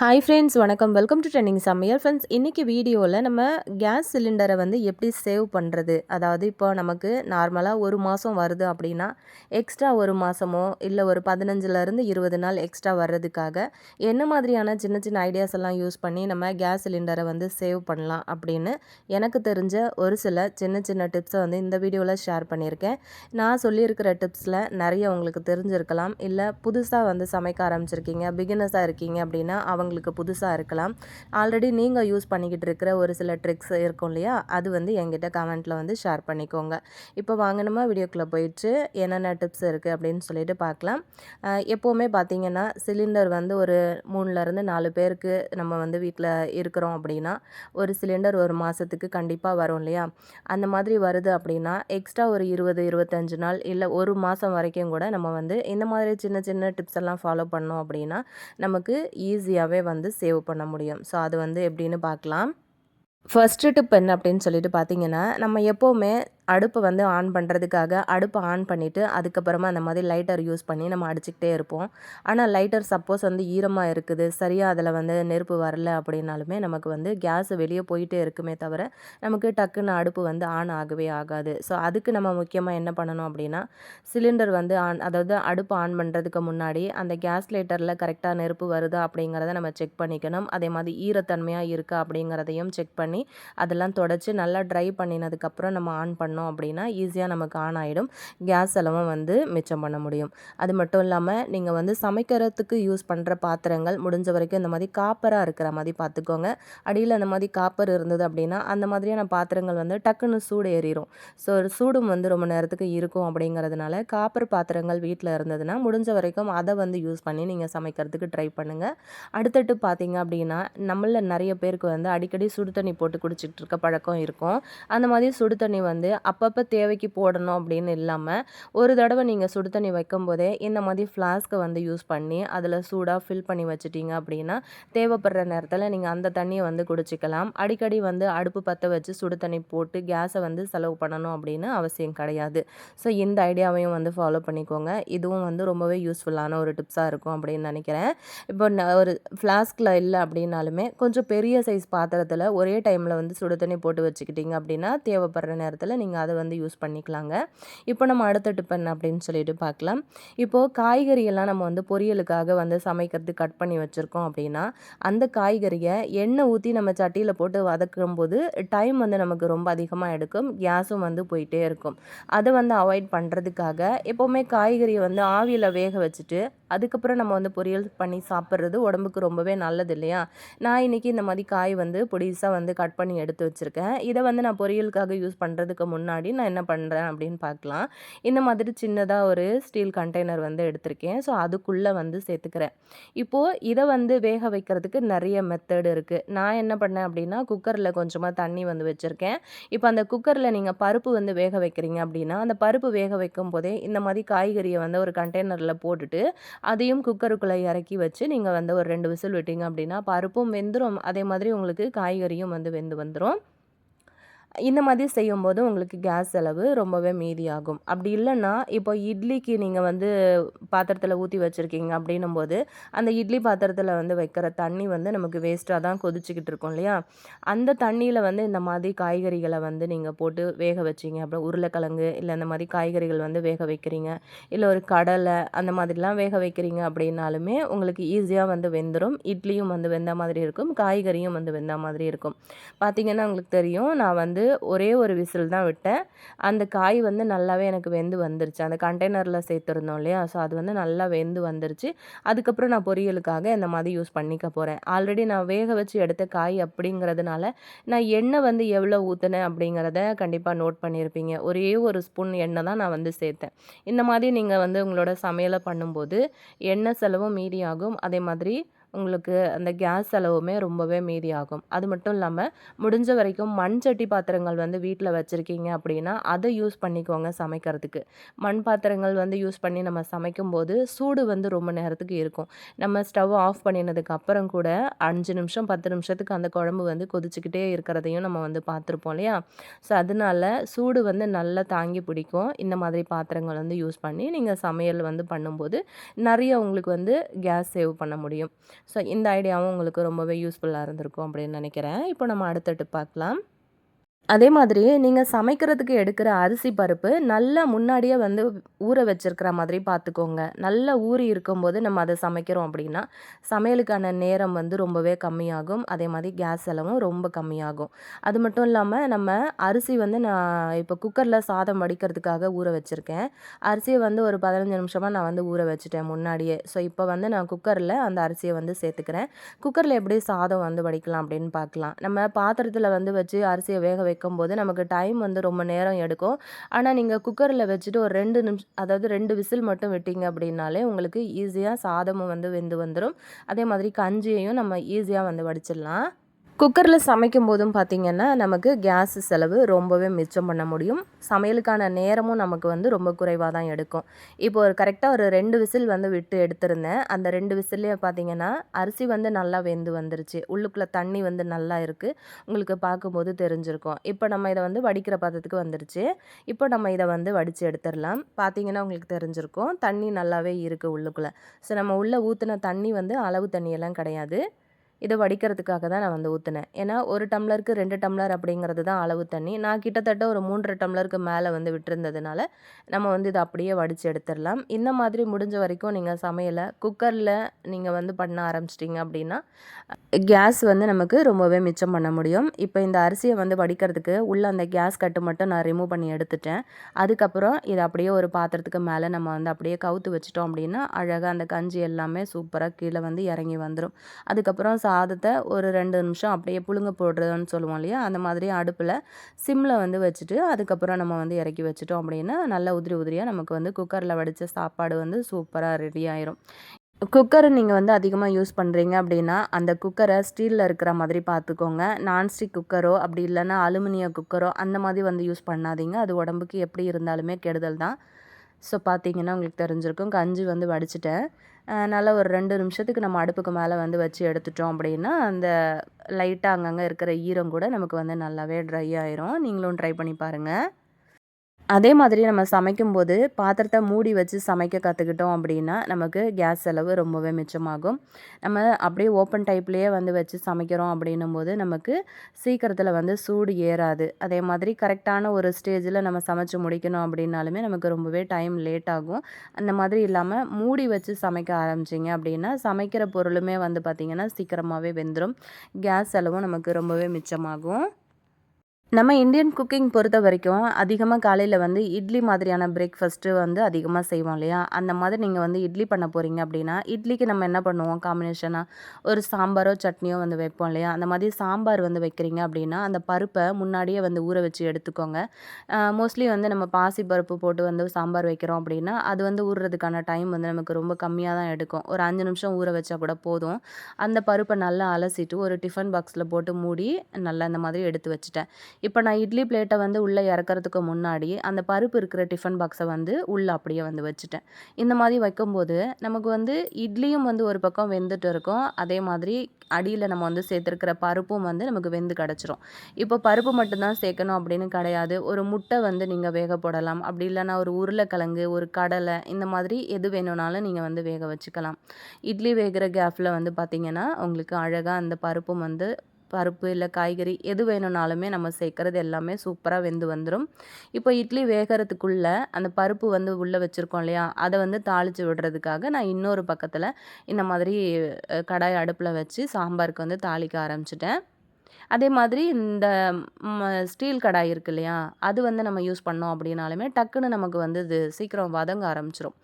Hi friends வணக்கம். Welcome to trending சமையல் friends இன்றைக்கி வீடியோவில் நம்ம கேஸ் சிலிண்டரை வந்து எப்படி சேவ் பண்ணுறது அதாவது இப்போ நமக்கு நார்மலாக ஒரு மாதம் வருது அப்படின்னா எக்ஸ்ட்ரா ஒரு மாதமோ இல்லை ஒரு பதினஞ்சுலேருந்து இருபது நாள் எக்ஸ்ட்ரா வர்றதுக்காக என்ன மாதிரியான சின்ன சின்ன ஐடியாஸ் எல்லாம் யூஸ் பண்ணி நம்ம கேஸ் சிலிண்டரை வந்து சேவ் பண்ணலாம் அப்படின்னு எனக்கு தெரிஞ்ச ஒரு சில சின்ன சின்ன டிப்ஸை வந்து இந்த வீடியோவில் ஷேர் பண்ணியிருக்கேன். நான் சொல்லியிருக்கிற டிப்ஸில் நிறைய உங்களுக்கு தெரிஞ்சிருக்கலாம். இல்லை புதுசாக வந்து சமைக்க ஆரம்பிச்சிருக்கீங்க பிகினஸாக இருக்கீங்க அப்படின்னா அவங்க அவங்களுக்கு புதுசாக இருக்கலாம். ஆல்ரெடி நீங்கள் யூஸ் பண்ணிக்கிட்டு இருக்கிற ஒரு சில ட்ரிக்ஸ் இருக்கும் இல்லையா? அது வந்து என்கிட்ட கமெண்ட்டில் வந்து ஷேர் பண்ணிக்கோங்க. இப்போ வாங்கணுமா? வீடியோக்குள்ளே போயிட்டு என்னென்ன டிப்ஸ் இருக்குது அப்படின்னு சொல்லிட்டு பார்க்கலாம். எப்போவுமே பார்த்தீங்கன்னா சிலிண்டர் வந்து ஒரு மூணுலேருந்து நாலு பேருக்கு நம்ம வந்து வீட்டில் இருக்கிறோம் அப்படின்னா ஒரு சிலிண்டர் ஒரு மாதத்துக்கு கண்டிப்பாக வரும் இல்லையா? அந்த மாதிரி வருது அப்படின்னா எக்ஸ்ட்ரா ஒரு இருபது இருபத்தஞ்சு நாள் இல்லை ஒரு மாதம் வரைக்கும் கூட நம்ம வந்து இந்த மாதிரி சின்ன சின்ன டிப்ஸ் எல்லாம் ஃபாலோ பண்ணோம் அப்படின்னா நமக்கு ஈஸியாகவே வந்து சேவ் பண்ண முடியும். ஸோ அது வந்து எப்படின்னு பார்க்கலாம். ஃபஸ்ட்டு டிப் என்ன அப்படின்னு சொல்லிட்டு பார்த்தீங்கன்னா நம்ம எப்போவுமே அடுப்பை வந்து ஆன் பண்ணுறதுக்காக அடுப்பை ஆன் பண்ணிவிட்டு அதுக்கப்புறமா அந்த மாதிரி லைட்டர் யூஸ் பண்ணி நம்ம அடிச்சுக்கிட்டே இருப்போம். ஆனால் லைட்டர் சப்போஸ் வந்து ஈரமாக இருக்குது சரியாக அதில் வந்து நெருப்பு வரல அப்படின்னாலுமே நமக்கு வந்து கேஸ் வெளியே போயிட்டே இருக்குமே தவிர நமக்கு டக்குன்னு அடுப்பு வந்து ஆன் ஆகவே ஆகாது. ஸோ அதுக்கு நம்ம முக்கியமாக என்ன பண்ணணும் அப்படின்னா சிலிண்டர் வந்து ஆன் அதாவது அடுப்பு ஆன் பண்ணுறதுக்கு முன்னாடி அந்த கேஸ் லைட்டரில் கரெக்டாக நெருப்பு வருதா அப்படிங்கிறத நம்ம செக் பண்ணிக்கணும். அதே மாதிரி ஈரத்தன்மையாக இருக்கா அப்படிங்கிறதையும் செக் பண்ணி அதெல்லாம் தொடச்சி நல்லா ட்ரை பண்ணினதுக்கப்புறம் நம்ம ஆன் பண்ணணும். பண்ணோம் அப்படின்னா ஈஸியாக நமக்கு ஆன் ஆகிடும் கேஸ் செலவும் வந்து மிச்சம் பண்ண முடியும். அது மட்டும் இல்லாமல் நீங்கள் வந்து சமைக்கிறதுக்கு யூஸ் பண்ணுற பாத்திரங்கள் முடிஞ்ச வரைக்கும் இந்த மாதிரி காப்பராக இருக்கிற மாதிரி பார்த்துக்கோங்க அடியில் அந்த மாதிரி காப்பர் இருந்தது அப்படின்னா அந்த மாதிரியான பாத்திரங்கள் வந்து டக்குன்னு சூடு ஏறிடும் ஸோ சூடும் வந்து ரொம்ப நேரத்துக்கு இருக்கும் அப்படிங்கிறதுனால காப்பர் பாத்திரங்கள் வீட்டில் இருந்ததுன்னா முடிஞ்ச வரைக்கும் அதை வந்து யூஸ் பண்ணி நீங்கள் சமைக்கிறதுக்கு ட்ரை பண்ணுங்கள் அடுத்தட்டு பார்த்தீங்க அப்படின்னா நம்மளில் நிறைய பேருக்கு வந்து அடிக்கடி சுடு தண்ணி போட்டு குடிச்சிட்டு இருக்க பழக்கம் இருக்கும். அந்த மாதிரி சுடு தண்ணி வந்து அப்பப்போ தேவைக்கு போடணும் அப்படின்னு இல்லாமல் ஒரு தடவை நீங்கள் சுடு தண்ணி வைக்கும் போதே இந்த மாதிரி ஃப்ளாஸ்க்கை வந்து யூஸ் பண்ணி அதில் சூடாக ஃபில் பண்ணி வச்சுட்டீங்க அப்படின்னா தேவைப்படுற நேரத்தில் நீங்கள் அந்த தண்ணியை வந்து குடிச்சிக்கலாம். அடிக்கடி வந்து அடுப்பு பற்ற வச்சு சுடு தண்ணி போட்டு கேஸை வந்து செலவு பண்ணணும் அப்படின்னு அவசியம் கிடையாது. ஸோ இந்த ஐடியாவையும் வந்து ஃபாலோ பண்ணிக்கோங்க. இதுவும் வந்து ரொம்பவே யூஸ்ஃபுல்லான ஒரு டிப்ஸாக இருக்கும் அப்படின்னு நினைக்கிறேன். இப்போ ஒரு ஃப்ளாஸ்கில் இல்லை அப்படின்னாலுமே கொஞ்சம் பெரிய சைஸ் பாத்திரத்தில் ஒரே டைமில் வந்து சுடு தண்ணி போட்டு வச்சுக்கிட்டிங்க அப்படின்னா தேவைப்படுற நேரத்தில் நீங்கள் அதை வந்து யூஸ் பண்ணிக்கலாங்க. இப்போ நம்ம அடுத்த டிப் என்ன அப்படின்னு சொல்லிட்டு பார்க்கலாம். இப்போது காய்கறியெல்லாம் நம்ம வந்து பொரியலுக்காக வந்து சமைக்கிறது கட் பண்ணி வச்சுருக்கோம் அப்படின்னா அந்த காய்கறியை எண்ணெய் ஊற்றி நம்ம சட்டியில் போட்டு வதக்கும் போது டைம் வந்து நமக்கு ரொம்ப அதிகமாக எடுக்கும். கேஸும் வந்து போயிட்டே இருக்கும். அதை வந்து அவாய்ட் பண்ணுறதுக்காக எப்போவுமே காய்கறியை வந்து ஆவியில் வேக வச்சுட்டு அதுக்கப்புறம் நம்ம வந்து பொரியல் பண்ணி சாப்பிட்றது உடம்புக்கு ரொம்பவே நல்லது இல்லையா? நான் இன்றைக்கி இந்த மாதிரி காய் வந்து பொடிசாக வந்து கட் பண்ணி எடுத்து வச்சுருக்கேன். இதை வந்து நான் பொரியலுக்காக யூஸ் பண்ணுறதுக்கு முன்னாடி முன்னாடி நான் என்ன பண்ணுறேன் அப்படின்னு பார்க்கலாம். இந்த மாதிரி சின்னதாக ஒரு ஸ்டீல் கண்டெய்னர் வந்து எடுத்திருக்கேன். ஸோ அதுக்குள்ளே வந்து சேர்த்துக்கிறேன். இப்போது இதை வந்து வேக வைக்கிறதுக்கு நிறைய மெத்தடு இருக்குது நான் என்ன பண்ணேன் அப்படின்னா குக்கரில் கொஞ்சமாக தண்ணி வந்து வச்சுருக்கேன். இப்போ அந்த குக்கரில் நீங்கள் பருப்பு வந்து வேக வைக்கிறீங்க அப்படின்னா அந்த பருப்பு வேக வைக்கும் போதே இந்த மாதிரி காய்கறியை வந்து ஒரு கண்டெய்னரில் போட்டுட்டு அதையும் குக்கருக்குள்ளே இறக்கி வச்சு நீங்கள் வந்து ஒரு ரெண்டு விசில் விட்டீங்க அப்படின்னா பருப்பும் வெந்துடும் அதே மாதிரி உங்களுக்கு காய்கறியும் வந்து வெந்து வந்துடும் இந்த மாதிரி செய்யும்போது உங்களுக்கு கேஸ் செலவு ரொம்பவே மீதியாகும். அப்படி இல்லைன்னா இப்போ இட்லிக்கு நீங்கள் வந்து பாத்திரத்தில் ஊற்றி வச்சுருக்கீங்க அப்படின்னும் போது அந்த இட்லி பாத்திரத்தில் வந்து வைக்கிற தண்ணி வந்து நமக்கு வேஸ்ட்டாக தான் கொதிச்சிக்கிட்டு இருக்கும் இல்லையா? அந்த தண்ணியில் வந்து இந்த மாதிரி காய்கறிகளை வந்து நீங்கள் போட்டு வேக வச்சிங்க அப்புறம் உருளைக்கிழங்கு இல்லை இந்த மாதிரி காய்கறிகள் வந்து வேக வைக்கிறீங்க இல்லை ஒரு கடலை அந்த மாதிரிலாம் வேக வைக்கிறீங்க அப்படின்னாலுமே உங்களுக்கு ஈஸியாக வந்து வெந்துடும் இட்லியும் வந்து வெந்த மாதிரி இருக்கும் காய்கறியும் வந்து வெந்த மாதிரி இருக்கும். பார்த்திங்கன்னா உங்களுக்கு தெரியும் நான் வந்து ஒரே ஒரு விசில் தான் விட்டேன். அந்த காய் வந்து நல்லாவே எனக்கு வெந்து வந்துருச்சு. அந்த கண்டெய்னரில் சேர்த்துருந்தோம் இல்லையா? ஸோ அது வந்து நல்லா வெந்து வந்துருச்சு. அதுக்கப்புறம் நான் பொரியலுக்காக இந்த மாதிரி யூஸ் பண்ணிக்க போகிறேன் ஆல்ரெடி நான் வேக வச்சு எடுத்த காய் அப்படிங்கிறதுனால நான் எண்ணெய் வந்து எவ்வளோ ஊற்றுனேன் அப்படிங்கிறத கண்டிப்பாக நோட் பண்ணியிருப்பீங்க. ஒரே ஒரு ஸ்பூன் எண்ணெய் தான் நான் வந்து சேர்த்தேன். இந்த மாதிரி நீங்கள் வந்து உங்களோட சமையலை பண்ணும்போது எண்ணெய் செலவும் மீதியாகும் அதே மாதிரி உங்களுக்கு அந்த கேஸ் செலவுமே ரொம்பவே மீதியாகும். அது மட்டும் இல்லாமல் முடிஞ்ச வரைக்கும் மண் சட்டி பாத்திரங்கள் வந்து வீட்டில் வச்சுருக்கீங்க அப்படின்னா அதை யூஸ் பண்ணிக்கோங்க சமைக்கிறதுக்கு. மண் பாத்திரங்கள் வந்து யூஸ் பண்ணி நம்ம சமைக்கும்போது சூடு வந்து ரொம்ப நேரத்துக்கு இருக்கும். நம்ம ஸ்டவ் ஆஃப் பண்ணினதுக்கு அப்புறம் கூட அஞ்சு நிமிஷம் பத்து நிமிஷத்துக்கு அந்த குழம்பு வந்து கொதிச்சுக்கிட்டே இருக்கிறதையும் நம்ம வந்து பார்த்துருப்போம் இல்லையா? ஸோ அதனால சூடு வந்து நல்லா தாங்கி பிடிக்கும். இந்த மாதிரி பாத்திரங்கள் வந்து யூஸ் பண்ணி நீங்கள் சமையல் வந்து பண்ணும்போது நிறைய உங்களுக்கு வந்து கேஸ் சேவ் பண்ண முடியும். ஸோ இந்த ஐடியாவும் உங்களுக்கு ரொம்பவே யூஸ்ஃபுல்லாக இருந்திருக்கும் அப்படின்னு நினைக்கிறேன். இப்போ நம்ம அடுத்தட்டு பார்க்கலாம். அதே மாதிரி நீங்கள் சமைக்கிறதுக்கு எடுக்கிற அரிசி பருப்பு நல்லா முன்னாடியே வந்து ஊற வச்சிருக்கிற மாதிரி பார்த்துக்கோங்க நல்லா ஊறி இருக்கும்போது நம்ம அதை சமைக்கிறோம் அப்படின்னா சமையலுக்கான நேரம் வந்து ரொம்பவே கம்மியாகும். அதே மாதிரி கேஸ் செலவும் ரொம்ப கம்மியாகும். அது மட்டும் இல்லாமல் நம்ம அரிசி வந்து நான் இப்போ குக்கரில் சாதம் வடிக்கிறதுக்காக ஊற வச்சுருக்கேன். அரிசியை வந்து ஒரு பதினஞ்சு நிமிஷமாக நான் வந்து ஊற வச்சுட்டேன் முன்னாடியே. ஸோ இப்போ வந்து நான் குக்கரில் அந்த அரிசியை வந்து சேர்த்துக்கிறேன். குக்கரில் எப்படி சாதம் வந்து வடிக்கலாம் அப்படின்னு பார்க்கலாம் நம்ம பாத்திரத்தில் வந்து வச்சு அரிசியை வேக வைக்கும்போது நமக்கு டைம் வந்து ரொம்ப நேரம் எடுக்கும். ஆனால் நீங்கள் குக்கரில் வச்சுட்டு ஒரு ரெண்டு நிமிஷம் அதாவது ரெண்டு விசில் மட்டும் விட்டீங்க அப்படின்னாலே உங்களுக்கு ஈஸியாக சாதமும் வந்து வெந்து வந்துடும் அதே மாதிரி கஞ்சியையும் நம்ம ஈஸியாக வந்து வடிச்சிடலாம். குக்கரில் சமைக்கும் போதும் பார்த்திங்கன்னா நமக்கு கேஸ் செலவு ரொம்பவே மிச்சம் பண்ண முடியும். சமையலுக்கான நேரமும் நமக்கு வந்து ரொம்ப குறைவாக தான் எடுக்கும். இப்போ ஒரு கரெக்டாக ஒரு ரெண்டு விசில் வந்து விட்டு எடுத்திருந்தேன். அந்த ரெண்டு விசில்லையே பார்த்திங்கன்னா அரிசி வந்து நல்லா வெந்து வந்துருச்சு. உள்ளுக்குள்ளே தண்ணி வந்து நல்லா இருக்குது உங்களுக்கு பார்க்கும்போது தெரிஞ்சிருக்கும். இப்போ நம்ம இதை வந்து வடிக்கிற பதத்துக்கு வந்துருச்சு. இப்போ நம்ம இதை வந்து வடித்து எடுத்துடலாம். பார்த்திங்கன்னா உங்களுக்கு தெரிஞ்சிருக்கும். தண்ணி நல்லாவே இருக்குது உள்ளுக்குள்ளே. ஸோ நம்ம உள்ளே ஊற்றின தண்ணி வந்து அளவு தண்ணியெல்லாம் கிடையாது. இதை வடிக்கிறதுக்காக தான் நான் வந்து ஊற்றினேன் ஏன்னா ஒரு டம்ளருக்கு ரெண்டு டம்ளர் அப்படிங்கிறது தான் அளவு தண்ணி. நான் கிட்டத்தட்ட ஒரு மூன்றரை டம்ளருக்கு மேலே வந்து விட்டுருந்ததுனால நம்ம வந்து இதை அப்படியே வடித்து எடுத்துடலாம். இந்த மாதிரி முடிஞ்ச வரைக்கும் நீங்கள் சமையலை குக்கரில் நீங்கள் வந்து பண்ண ஆரம்பிச்சிட்டிங்க அப்படின்னா கேஸ் வந்து நமக்கு ரொம்பவே மிச்சம் பண்ண முடியும். இப்போ இந்த அரிசியை வந்து வடிக்கிறதுக்கு உள்ளே அந்த கேஸ் கட்டு மட்டும் நான் ரிமூவ் பண்ணி எடுத்துட்டேன். அதுக்கப்புறம் இதை அப்படியே ஒரு பாத்திரத்துக்கு மேலே நம்ம வந்து அப்படியே கவுத்து வச்சிட்டோம் அப்படின்னா அழகாக அந்த கஞ்சி எல்லாமே சூப்பராக கீழே வந்து இறங்கி வந்துடும் அதுக்கப்புறம் சாதத்தை ஒரு ரெண்டு நிமிஷம் அப்படியே புழுங்க போடுறதுன்னு சொல்லுவோம் இல்லையா? அந்த மாதிரி அடுப்பில் சிம்மில் வந்து வச்சுட்டு அதுக்கப்புறம் நம்ம வந்து இறக்கி வச்சுட்டோம் அப்படின்னா நல்லா உதிரி உதிரியாக நமக்கு வந்து குக்கரில் வடித்த சாப்பாடு வந்து சூப்பராக ரெடி ஆயிரும். குக்கரை நீங்கள் வந்து அதிகமாக யூஸ் பண்ணுறீங்க அப்படின்னா அந்த குக்கரை ஸ்டீலில் இருக்கிற மாதிரி பார்த்துக்கோங்க நான்ஸ்டிக் குக்கரோ அப்படி இல்லைன்னா அலுமினிய குக்கரோ அந்த மாதிரி வந்து யூஸ் பண்ணாதீங்க. அது உடம்புக்கு எப்படி இருந்தாலுமே கெடுதல் தான். ஸோ பார்த்தீங்கன்னா உங்களுக்கு தெரிஞ்சிருக்கும். கஞ்சி வந்து வடிச்சிட்டேன். நல்லா ஒரு ரெண்டு நிமிஷத்துக்கு நம்ம அடுப்புக்கு மேலே வந்து வச்சு எடுத்துட்டோம் அப்படின்னா அந்த லைட்டாக அங்கங்கே இருக்கிற ஈரம் கூட நமக்கு வந்து நல்லாவே ட்ரை ஆயிரும். நீங்களும் ட்ரை பண்ணி பாருங்கள் அதே மாதிரி நம்ம சமைக்கும்போது பாத்திரத்தை மூடி வச்சு சமைக்க கற்றுக்கிட்டோம் அப்படின்னா நமக்கு கேஸ் செலவு ரொம்பவே மிச்சமாகும். நம்ம அப்படியே ஓப்பன் டைப்லேயே வந்து வச்சு சமைக்கிறோம் அப்படின்னும் போது நமக்கு சீக்கிரத்தில் வந்து சூடு ஏறாது. அதே மாதிரி கரெக்டான ஒரு ஸ்டேஜில் நம்ம சமைச்சு முடிக்கணும் அப்படின்னாலுமே நமக்கு ரொம்பவே டைம் லேட் ஆகும். அந்த மாதிரி இல்லாமல் மூடி வச்சு சமைக்க ஆரம்பிச்சிங்க அப்படின்னா சமைக்கிற பொருளுமே வந்து பார்த்திங்கன்னா சீக்கிரமாகவே வெந்துடும் கேஸ் செலவும் நமக்கு ரொம்பவே மிச்சமாகும். நம்ம இந்தியன் குக்கிங் பொறுத்த வரைக்கும் அதிகமாக காலையில் வந்து இட்லி மாதிரியான பிரேக்ஃபாஸ்ட்டு வந்து அதிகமாக செய்வோம் இல்லையா? அந்த மாதிரி நீங்கள் வந்து இட்லி பண்ண போகிறீங்க அப்படின்னா இட்லிக்கு நம்ம என்ன பண்ணுவோம்? காம்பினேஷனாக ஒரு சாம்பாரோ சட்னியோ வந்து வைப்போம் இல்லையா? அந்த மாதிரி சாம்பார் வந்து வைக்கிறீங்க அப்படின்னா அந்த பருப்பை முன்னாடியே வந்து ஊற வச்சு எடுத்துக்கோங்க. மோஸ்ட்லி வந்து நம்ம பாசி பருப்பு போட்டு வந்து சாம்பார் வைக்கிறோம் அப்படின்னா அது வந்து ஊறுறதுக்கான டைம் வந்து நமக்கு ரொம்ப கம்மியாக தான் எடுக்கும். ஒரு அஞ்சு நிமிஷம் ஊற வச்சா கூட போதும். அந்த பருப்பை நல்லா அலசிட்டு ஒரு டிஃபன் பாக்ஸில் போட்டு மூடி நல்லா இந்த மாதிரி எடுத்து வச்சுட்டேன். இப்போ நான் இட்லி பிளேட்டை வந்து உள்ளே இறக்கறதுக்கு முன்னாடி அந்த பருப்பு இருக்கிற டிஃபன் பாக்ஸை வந்து உள்ளே அப்படியே வந்து வச்சுட்டேன். இந்த மாதிரி வைக்கும்போது நமக்கு வந்து இட்லியும் வந்து ஒரு பக்கம் வெந்துட்டு இருக்கும். அதே மாதிரி அடியில் நம்ம வந்து சேர்த்துருக்கிற பருப்பும் வந்து நமக்கு வெந்து கிடச்சிரும். இப்போ பருப்பு மட்டும்தான் சேர்க்கணும் அப்படின்னு கிடையாது. ஒரு முட்டை வந்து நீங்கள் வேக போடலாம். அப்படி இல்லைன்னா ஒரு உருளைக்கிழங்கு ஒரு கடலை இந்த மாதிரி எது வேணும்னாலும் நீங்கள் வந்து வேக வச்சுக்கலாம். இட்லி வேகிற கேஃபில் வந்து பார்த்திங்கன்னா உங்களுக்கு அழகாக அந்த பருப்பும் வந்து பருப்பு இல்லை காய்கறி எது வேணும்னாலுமே நம்ம சேர்க்குறது எல்லாமே சூப்பராக வெந்து வந்துடும் இப்போ இட்லி வேகிறதுக்குள்ளே அந்த பருப்பு வந்து உள்ளே வச்சுருக்கோம் இல்லையா? அதை வந்து தாளித்து விடுறதுக்காக நான் இன்னொரு பக்கத்தில் இந்த மாதிரி கடாய் அடுப்பில் வச்சு சாம்பாருக்கு வந்து தாளிக்க ஆரம்பிச்சிட்டேன். அதே மாதிரி இந்த ஸ்டீல் கடாய் இருக்கு இல்லையா? அது வந்து நம்ம யூஸ் பண்ணோம் அப்படின்னாலுமே டக்குன்னு நமக்கு வந்து இது சீக்கிரம் வதங்க ஆரம்பிச்சிரும்.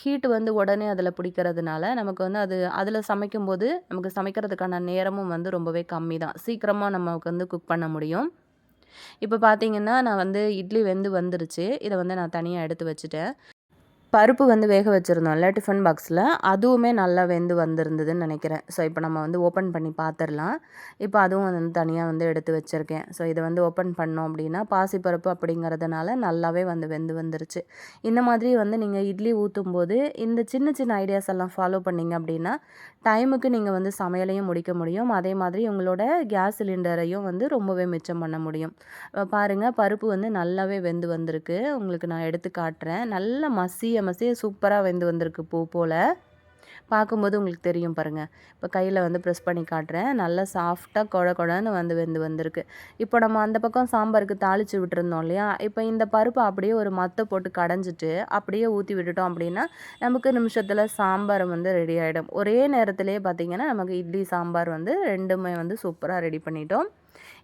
ஹீட் வந்து உடனே அதில் பிடிக்கிறதுனால நமக்கு வந்து அது அதில் சமைக்கும்போது நமக்கு சமைக்கிறதுக்கான நேரமும் வந்து ரொம்பவே கம்மி தான் சீக்கிரமாக நமக்கு வந்து குக் பண்ண முடியும். இப்போ பார்த்தீங்கன்னா நான் வந்து இட்லி வெந்து வந்துருச்சு. இதை வந்து நான் தனியாக எடுத்து வச்சுட்டேன். பருப்பு வந்து வேக வச்சுருந்தோம்ல டிஃபன் பாக்ஸில் அதுவுமே நல்லா வெந்து வந்திருந்ததுன்னு நினைக்கிறேன். ஸோ இப்போ நம்ம வந்து ஓப்பன் பண்ணி பார்த்துடலாம் இப்போ அதுவும் வந்து தனியாக வந்து எடுத்து வச்சுருக்கேன். ஸோ இதை வந்து ஓப்பன் பண்ணோம் அப்படின்னா பாசிப்பருப்பு அப்படிங்கிறதுனால நல்லாவே வந்து வெந்து வந்துருச்சு. இந்த மாதிரி வந்து நீங்கள் இட்லி ஊற்றும் போது இந்த சின்ன சின்ன ஐடியாஸ் எல்லாம் ஃபாலோ பண்ணிங்க அப்படின்னா டைமுக்கு நீங்கள் வந்து சமையலையும் முடிக்க முடியும். அதே மாதிரி உங்களோட கேஸ் சிலிண்டரையும் வந்து ரொம்பவே மிச்சம் பண்ண முடியும். பாருங்கள் பருப்பு வந்து நல்லாவே வெந்து வந்திருக்கு. உங்களுக்கு நான் எடுத்து காட்டுறேன். நல்ல மசிய மசிய சூப்பராக வெந்து வந்திருக்கு பூ போல். பார்க்கும்போது உங்களுக்கு தெரியும் பாருங்கள் இப்போ கையில் வந்து ப்ரெஸ் பண்ணி காட்டுறேன். நல்லா சாஃப்டாக குழ குழன்னு வந்து வெந்து வந்திருக்கு. இப்போ நம்ம அந்த பக்கம் சாம்பாருக்கு தாளித்து விட்டுருந்தோம் இல்லையா? இப்போ இந்த பருப்பு அப்படியே ஒரு மத்தை போட்டு கடைஞ்சிட்டு அப்படியே ஊற்றி விட்டுட்டோம் அப்படின்னா நமக்கு நிமிஷத்தில் சாம்பார் வந்து ரெடி ஆகிடும் ஒரே நேரத்திலே பார்த்திங்கன்னா நமக்கு இட்லி சாம்பார் வந்து ரெண்டுமே வந்து சூப்பராக ரெடி பண்ணிட்டோம்.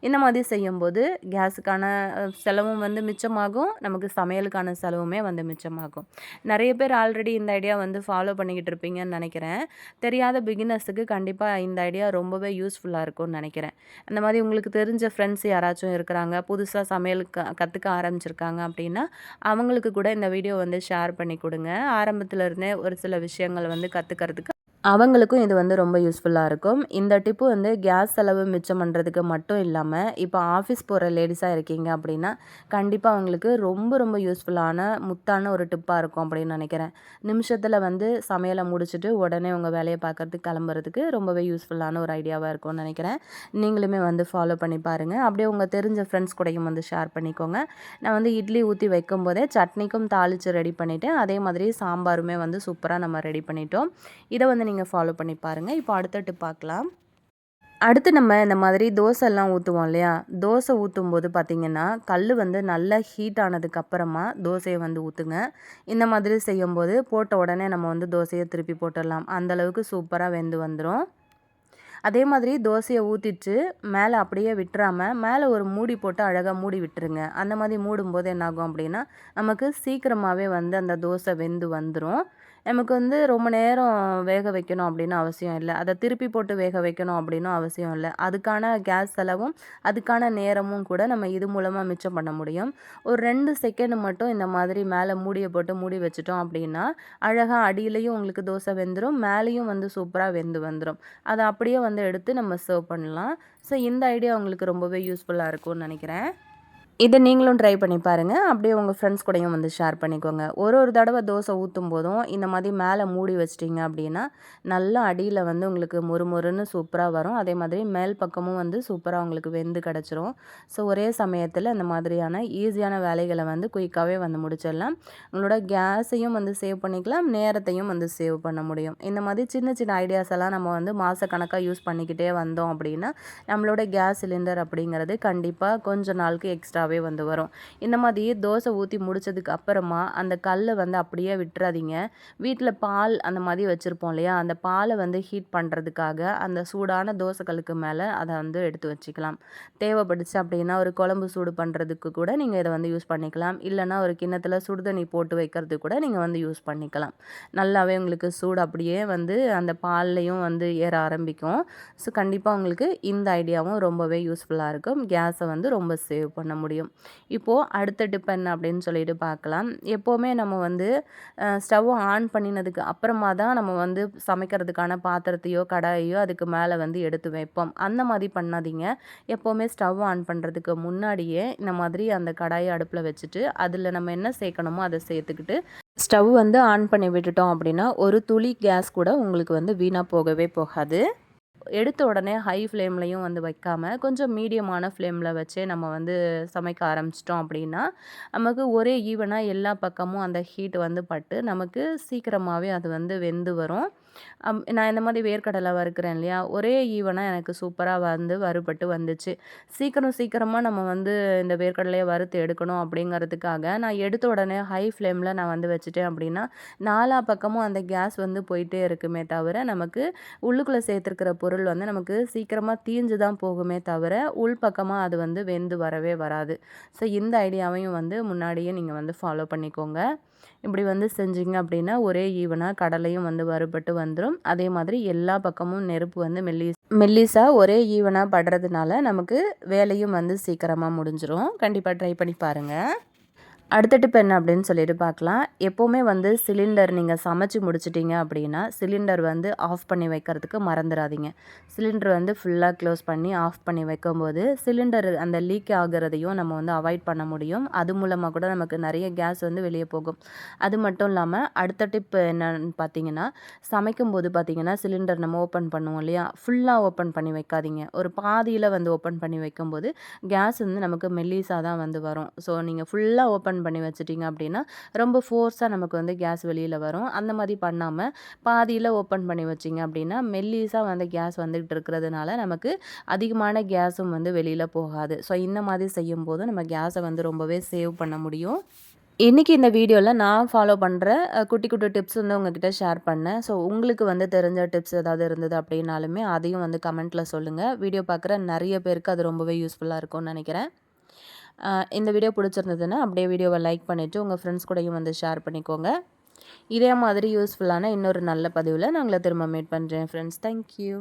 இந்த மாதிரி செய்யும்போது கேஸுக்கான செலவும் வந்து மிச்சமாகும். நமக்கு சமையலுக்கான செலவுமே வந்து மிச்சமாகும். நிறைய பேர் ஆல்ரெடி இந்த ஐடியா வந்து ஃபாலோ பண்ணிக்கிட்டு இருப்பீங்கன்னு நினைக்கிறேன். தெரியாத பிகினர்ஸுக்கு கண்டிப்பாக இந்த ஐடியா ரொம்பவே யூஸ்ஃபுல்லாக இருக்கும்னு நினைக்கிறேன். அந்த மாதிரி உங்களுக்கு தெரிஞ்ச ஃப்ரெண்ட்ஸ் யாராச்சும் இருக்கிறாங்க புதுசாக சமையல் க கற்றுக்க ஆரம்பிச்சிருக்காங்க அப்படின்னா அவங்களுக்கு கூட இந்த வீடியோ வந்து ஷேர் பண்ணி கொடுங்க. ஆரம்பத்தில் ஒரு சில விஷயங்கள் வந்து கற்றுக்கிறதுக்கு அவங்களுக்கும் இது வந்து ரொம்ப யூஸ்ஃபுல்லாக இருக்கும். இந்த டிப்பு வந்து கேஸ் செலவு மிச்சம் பண்ணுறதுக்கு மட்டும் இல்லாமல் இப்போ ஆஃபீஸ் போகிற லேடிஸாக இருக்கீங்க அப்படின்னா கண்டிப்பாக அவங்களுக்கு ரொம்ப ரொம்ப யூஸ்ஃபுல்லான முத்தான ஒரு டிப்பாக இருக்கும் அப்படின்னு நினைக்கிறேன். நிமிஷத்தில் வந்து சமையலை முடிச்சுட்டு உடனே உங்கள் வேலையை பார்க்குறதுக்கு கிளம்புறதுக்கு ரொம்பவே யூஸ்ஃபுல்லான ஒரு ஐடியாவாக இருக்கும்னு நினைக்கிறேன். நீங்களுமே வந்து ஃபாலோ பண்ணி பாருங்கள் அப்படியே உங்கள் தெரிஞ்ச ஃப்ரெண்ட்ஸ் கூடயும் வந்து ஷேர் பண்ணிக்கோங்க. நான் வந்து இட்லி ஊற்றி வைக்கும் போதே சட்னிக்கும் தாளித்து ரெடி பண்ணிவிட்டேன் அதே மாதிரி சாம்பாருமே வந்து சூப்பராக நம்ம ரெடி பண்ணிட்டோம். இதை வந்து நீங்கள் ஃபாலோ பண்ணி பாருங்கள் இப்போ அடுத்தட்டு பார்க்கலாம். அடுத்து நம்ம இந்த மாதிரி தோசைலாம் ஊற்றுவோம் இல்லையா? தோசை ஊற்றும் போது பார்த்திங்கன்னா கல் வந்து நல்லா ஹீட் ஆனதுக்கப்புறமா தோசையை வந்து ஊற்றுங்க இந்த மாதிரி செய்யும்போது போட்ட உடனே நம்ம வந்து தோசையை திருப்பி போட்டுடலாம். அந்தளவுக்கு சூப்பராக வெந்து வந்துடும் அதே மாதிரி தோசையை ஊற்றிட்டு மேலே அப்படியே விட்டுறாமல் மேலே ஒரு மூடி போட்டு அழகாக மூடி விட்டுருங்க. அந்த மாதிரி மூடும்போது என்னாகும் அப்படின்னா நமக்கு சீக்கிரமாகவே வந்து அந்த தோசை வெந்து வந்துடும் நமக்கு வந்து ரொம்ப நேரம் வேக வைக்கணும் அப்படின்னு அவசியம் இல்லை. அதை திருப்பி போட்டு வேக வைக்கணும் அப்படின்னும் அவசியம் இல்லை. அதுக்கான கேஸ் செலவும் அதுக்கான நேரமும் கூட நம்ம இது மூலமாக மிச்சம் பண்ண முடியும். ஒரு ரெண்டு செகண்ட் மட்டும் இந்த மாதிரி மேலே மூடியை போட்டு மூடி வச்சிட்டோம் அப்படின்னா அழகாக அடியிலையும் உங்களுக்கு தோசை வெந்துடும் மேலேயும் வந்து சூப்பராக வெந்து வந்துடும் அதை அப்படியே வந்து எடுத்து நம்ம சர்வ் பண்ணலாம். ஸோ இந்த ஐடியா உங்களுக்கு ரொம்பவே யூஸ்ஃபுல்லாக இருக்கும்னு நினைக்கிறேன். இதை நீங்களும் ட்ரை பண்ணி பாருங்கள் அப்படியே உங்கள் ஃப்ரெண்ட்ஸ் கூடயும் வந்து ஷேர் பண்ணிக்கோங்க. ஒரு ஒரு தடவை தோசை ஊற்றும் போதும் இந்த மாதிரி மேலே மூடி வச்சிட்டிங்க அப்படின்னா நல்லா அடியில் வந்து உங்களுக்கு முறுமுறுன்னு சூப்பராக வரும். அதே மாதிரி மேல் பக்கமும் வந்து சூப்பராக உங்களுக்கு வெந்து கிடச்சிரும். ஸோ ஒரே சமயத்தில் இந்த மாதிரியான ஈஸியான வேலைகளை வந்து குயிக்காகவே வந்து முடிச்சிடலாம். உங்களோட கேஸையும் வந்து சேவ் பண்ணிக்கலாம். நேரத்தையும் வந்து சேவ் பண்ண முடியும். இந்த மாதிரி சின்ன சின்ன ஐடியாஸ் எல்லாம் நம்ம வந்து மாதக்கணக்காக யூஸ் பண்ணிக்கிட்டே வந்தோம் அப்படின்னா நம்மளோட கேஸ் சிலிண்டர் அப்படிங்கிறது கண்டிப்பாக கொஞ்ச நாளுக்கு எக்ஸ்ட்ரா டேஸ்ட்டாகவே வந்து வரும். இந்த மாதிரி தோசை ஊற்றி முடித்ததுக்கு அப்புறமா அந்த கல்லை வந்து அப்படியே விட்டுறாதீங்க. வீட்டில் பால் அந்த மாதிரி வச்சுருப்போம் இல்லையா? அந்த பாலை வந்து ஹீட் பண்ணுறதுக்காக அந்த சூடான தோசைக்கல்லுக்கு மேலே அதை வந்து எடுத்து வச்சுக்கலாம். தேவைப்படுச்சு அப்படின்னா ஒரு குழம்பு சூடு பண்ணுறதுக்கு கூட நீங்கள் இதை வந்து யூஸ் பண்ணிக்கலாம். இல்லைனா ஒரு கிண்ணத்தில் சுடுதண்ணி போட்டு வைக்கிறதுக்கு கூட நீங்கள் வந்து யூஸ் பண்ணிக்கலாம். நல்லாவே உங்களுக்கு சூடு அப்படியே வந்து அந்த பால்லையும் வந்து ஏற ஆரம்பிக்கும். ஸோ கண்டிப்பாக உங்களுக்கு இந்த ஐடியாவும் ரொம்பவே யூஸ்ஃபுல்லாக இருக்கும். கேஸை வந்து ரொம்ப சேவ் பண்ண முடியும். முடியும். இப்போது அடுத்த டிப் என்ன அப்படின்னு சொல்லிட்டு பார்க்கலாம். எப்போவுமே நம்ம வந்து ஸ்டவ் ஆன் பண்ணினதுக்கு அப்புறமா தான் நம்ம வந்து சமைக்கிறதுக்கான பாத்திரத்தையோ கடாயையோ அதுக்கு மேலே வந்து எடுத்து வைப்போம். அந்த மாதிரி பண்ணாதீங்க. எப்போவுமே ஸ்டவ் ஆன் பண்ணுறதுக்கு முன்னாடியே இந்த மாதிரி அந்த கடாயை அடுப்பில் வச்சுட்டு அதில் நம்ம என்ன சேர்க்கணுமோ அதை சேர்த்துக்கிட்டு ஸ்டவ் வந்து ஆன் பண்ணி விட்டுட்டோம் அப்படின்னா ஒரு துளி கேஸ் கூட உங்களுக்கு வந்து வீணாக போகவே போகாது. எடுத்த உடனே ஹை ஃப்ளேம்லையும் வந்து வைக்காமல் கொஞ்சம் மீடியமான ஃப்ளேமில் வச்சே நம்ம வந்து சமைக்க ஆரம்பிச்சிட்டோம் அப்படின்னா நமக்கு ஒரே ஈவனாக எல்லா பக்கமும் அந்த ஹீட் வந்து பட்டு நமக்கு சீக்கிரமாகவே அது வந்து வெந்து வரும். நான் இந்த மாதிரி வேர்க்கடலை வறுக்கிறேன் இல்லையா? ஒரே ஈவனாக எனக்கு சூப்பராக வந்து வறுபட்டு வந்துச்சு. சீக்கிரம் சீக்கிரமாக நம்ம வந்து இந்த வேர்க்கடலையை வறுத்து எடுக்கணும் அப்படிங்கிறதுக்காக நான் எடுத்த உடனே ஹை ஃப்ளேமில் நான் வந்து வச்சுட்டேன் அப்படின்னா நாலா பக்கமும் அந்த கேஸ் வந்து போயிட்டே இருக்குமே தவிர நமக்கு உள்ளுக்குள்ளே சேர்த்துருக்கிற பொருள் வந்து நமக்கு சீக்கிரமாக தீஞ்சு தான் போகுமே தவிர உள் பக்கமாக அது வந்து வெந்து வரவே வராது. ஸோ இந்த ஐடியாவையும் வந்து முன்னாடியே நீங்கள் வந்து ஃபாலோ பண்ணிக்கோங்க. இப்படி வந்து செஞ்சிங்க அப்படின்னா ஒரே ஈவனாக கடலையும் வந்து வறுபட்டு வந்துடும் அதே மாதிரி எல்லா பக்கமும் நெருப்பு வந்து மெல்லிஸ் மெல்லிஸாக ஒரே ஈவனாக படுறதுனால நமக்கு வேலையும் வந்து சீக்கிரமாக முடிஞ்சிடும் கண்டிப்பாக ட்ரை பண்ணி பாருங்கள் அடுத்த டிப் என்ன அப்படின்னு சொல்லிட்டு பார்க்கலாம். எப்போவுமே வந்து சிலிண்டர் நீங்கள் சமைச்சு முடிச்சிட்டிங்க அப்படின்னா சிலிண்டர் வந்து ஆஃப் பண்ணி வைக்கிறதுக்கு மறந்துடாதீங்க சிலிண்டர் வந்து ஃபுல்லாக க்ளோஸ் பண்ணி ஆஃப் பண்ணி வைக்கும்போது சிலிண்டர் அந்த லீக் ஆகிறதையும் நம்ம வந்து அவாய்ட் பண்ண முடியும். அது மூலமாக கூட நமக்கு நிறைய கேஸ் வந்து வெளியே போகும். அது மட்டும் இல்லாமல் அடுத்த டிப் என்னன்னு பார்த்தீங்கன்னா சமைக்கும்போது பார்த்தீங்கன்னா சிலிண்டர் நம்ம ஓப்பன் பண்ணுவோம் இல்லையா? ஃபுல்லாக ஓப்பன் பண்ணி வைக்காதீங்க. ஒரு பாதியில் வந்து ஓப்பன் பண்ணி வைக்கும்போது கேஸ் வந்து நமக்கு மெல்லிஸாக தான் வந்து வரும். ஸோ நீங்கள் ஃபுல்லாக ஓப்பன் ஓப்பன் பண்ணி வச்சுட்டிங்க அப்படின்னா ரொம்ப ஃபோர்ஸாக நமக்கு வந்து கேஸ் வெளியில் வரும். அந்த மாதிரி பண்ணாமல் பாதியில் ஓப்பன் பண்ணி வச்சிங்க அப்படின்னா மெல்லிஸாக வந்து கேஸ் வந்துக்கிட்டு இருக்கிறதுனால நமக்கு அதிகமான கேஸும் வந்து வெளியில் போகாது. ஸோ இந்த மாதிரி செய்யும்போது நம்ம கேஸை வந்து ரொம்பவே சேவ் பண்ண முடியும். இன்றைக்கி இந்த வீடியோவில் நான் ஃபாலோ பண்ணுற குட்டி குட்டி டிப்ஸ் வந்து உங்ககிட்ட ஷேர் பண்ணேன். ஸோ உங்களுக்கு வந்து தெரிஞ்ச டிப்ஸ் ஏதாவது இருந்தது அப்படின்னாலுமே அதையும் வந்து கமெண்ட்டில் சொல்லுங்கள் வீடியோ பார்க்குற நிறைய பேருக்கு அது ரொம்பவே யூஸ்ஃபுல்லாக இருக்கும்னு நினைக்கிறேன். இந்த வீடியோ பிடிச்சிருந்ததுன்னா அப்படியே வீடியோவை லைக் பண்ணிவிட்டு உங்கள் ஃப்ரெண்ட்ஸ் கூடயும் வந்து ஷேர் பண்ணிக்கோங்க. இதே மாதிரி யூஸ்ஃபுல்லான இன்னொரு நல்ல பதிவில் நான் உங்களை திரும்ப மீட் பண்ணுறேன் ஃப்ரெண்ட்ஸ் தேங்க்யூ